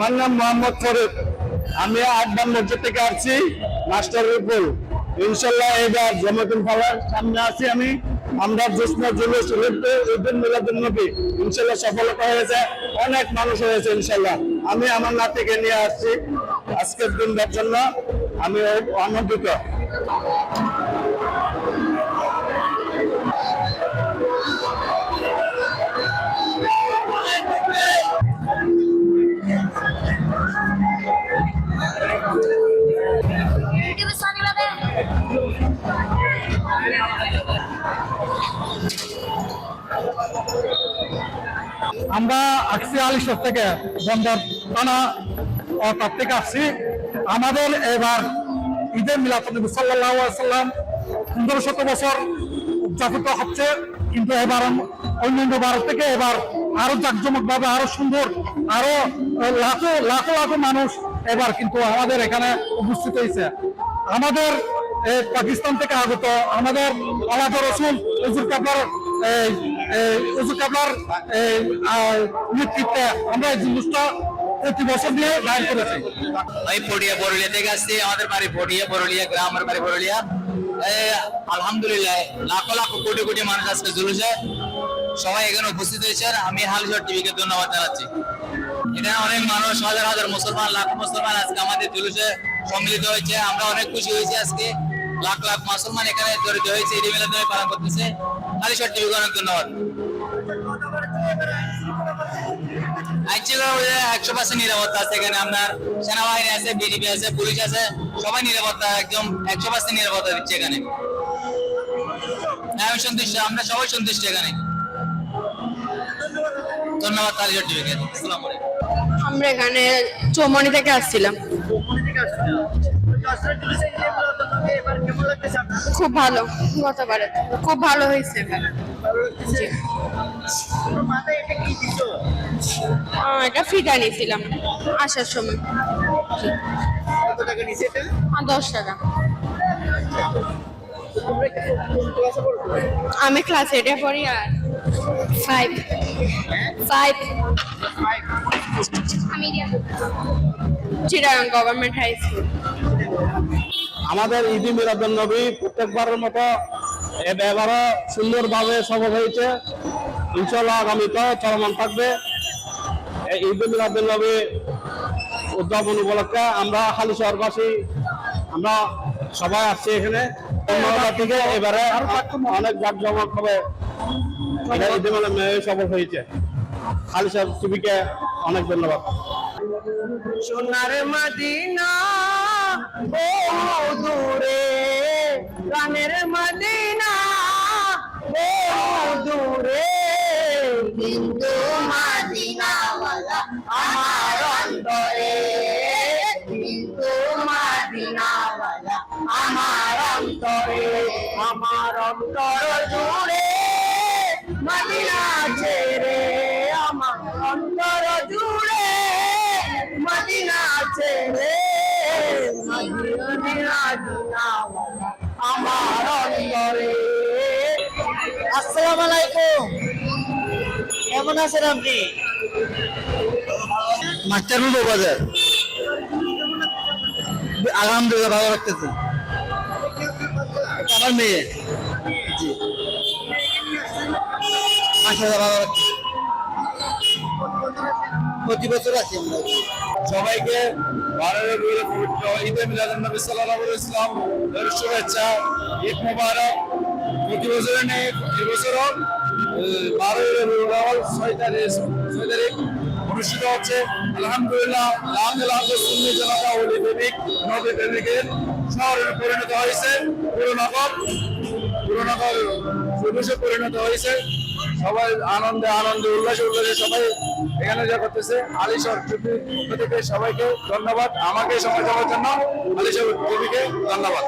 আমার নাম মোহাম্মদ ফরিদ। আমি আটবার মসজিদ থেকে আসছি মাস্টার উপর ইনশাল্লাহ এবার জমাতুল ফালার সামনে আছি আমি। আমরা জোসনা জুলুস ঈদুল মিলাদুল নবী। ইনশাল্লাহ সফলতা হয়েছে, অনেক মানুষ হয়েছে ইনশাল্লাহ। আমি আমার নাতিকে নিয়ে আসছি আজকের দিনটার জন্য। আমি আনন্দিত আমরা আসছি আলিশর থেকে বন্দর থানা ও তার থেকে আসছি। আমাদের এবার ঈদের মিলাদ সাল্লাহ সাল্লাম পনেরো শত বছর উদযাপিত হচ্ছে। কিন্তু এবার অন্যান্য ভারত থেকে এবার আরও জাকজমক ভাবে আরও সুন্দর, আরও লাখো লাখো লাখো মানুষ এবার কিন্তু আমাদের এখানে উপস্থিত হয়েছে। আমাদের পাকিস্তান থেকে আগত আমাদের আলাদা রসুল হুজুর কাবলার কাবলার নেতৃত্বে আমরা এই বছর দিয়ে দায়ের করেছি। আমি পড়িয়া বরলিয়া থেকে আসছি, আমাদের বাড়ি পড়িয়া বরলিয়া গ্রাম আমার বাড়ি বরলিয়া। আলহামদুলিল্লাহ, লাখো লাখো কোটি কোটি মানুষ আজকে জুলুসে। সবাই এখানে উপস্থিত হয়েছেন, আমি হালিশর টিভিকে ধন্যবাদ জানাচ্ছি। এখানে অনেক মানুষ, হাজার হাজার মুসলমান, লাখ মুসলমান আজকে আমাদের জুলুসে সম্মিলিত হয়েছে। আমরা অনেক খুশি হয়েছি আজকে। লাখ লাখ মুসলমান এখানে জড়িত হয়েছে ঈদ মিলাদ নবী পালন করতেছে। হালিশর টিভিকে অনেক ধন্যবাদ একশো পার্সেন্ট নিরাপত্তা আছে এখানে। আপনার সেনাবাহিনী আছে বিডিপি আছে পুলিশ আছে সবাই নিরাপত্তা একদম একশো পার্সেন্ট নিরাপত্তা দিচ্ছে এখানে। হ্যাঁ, আমি সন্তুষ্ট আমরা সবাই সন্তুষ্ট এখানে। ধন্যবাদ তালিজর টিভিকে আসসালামু আলাইকুম। আমরা এখানে চৌমনি থেকে আসছিলাম। খুব ভালো গতবারে খুব ভালো হয়েছে এটা। ফ্রিটা নিয়েছিলাম আসার সময়। দশ টাকা। আমি ক্লাস এইটে পড়ি আর ফাইভ ফাইভ আমি চিটাগাং গভর্নমেন্ট হাই স্কুল আমাদের ঈদি মিলাদুল নবী প্রত্যেকবারের মতো এবারও সুন্দরভাবে সফল হয়েছে। ইনশাল্লাহ আগামীতে চলমান থাকবে। ঈদ মিলাদুল নবী উদযাপন উপলক্ষে আমরা হালি শহরবাসী, আমরা সবাই আসছি এখানে। থেকে এবারে অনেক জাকজমক হবে। ঈদ সফল হয়েছে। হালি শহর টিভিকে অনেক ধন্যবাদ। সোনার মদিনা ও দূরে রানের মদিনা। ও দূরে মদিনাওয়ালা আমার অন্তরে। হিন্দু মদিনাওয়ালা আমার অন্তরে। আমার অন্তর জুড়ে মদিনা ছেড়ে, আমার অন্তর জুড়ে মদিনা ছেড়ে আমার অন্তরে আসসালামু আলাইকুম। কেমন আছেন আপনি? মাস্টারুল বাজার। আলহামদুলিল্লাহ, ভালো লাগতেছে। আমার মেয়ে? জি। মাসাল্লাহ ভালো লাগছে প্রতি বছর আছি আমরা। সবাইকে ঈদে মিলাদুন নবী সাল্লাল্লাহু আলাইহি ওয়াসাল্লাম এর শুভেচ্ছা। ঈদ মোবারক। প্রতি বছরে নেই এবছরও বারোই রবিউল ছয় তারিখ ছয় তারিখ অনুষ্ঠিত হচ্ছে। আলহামদুলিল্লাহ লাখ লাখ সুন্নি জনতা ওলি প্রেমিক শহরে পরিণত হয়েছে। পুরনগর পুরনগর জুলুসে পরিণত হয়েছে। সবাই আনন্দে আনন্দে, উল্লাসে উল্লাসে সবাই এখানে যা করতেছে। আলিশর টিভি থেকে সবাইকে ধন্যবাদ। আমাকে সময় দেওয়ার জন্য আলিশর টিভিকে ধন্যবাদ।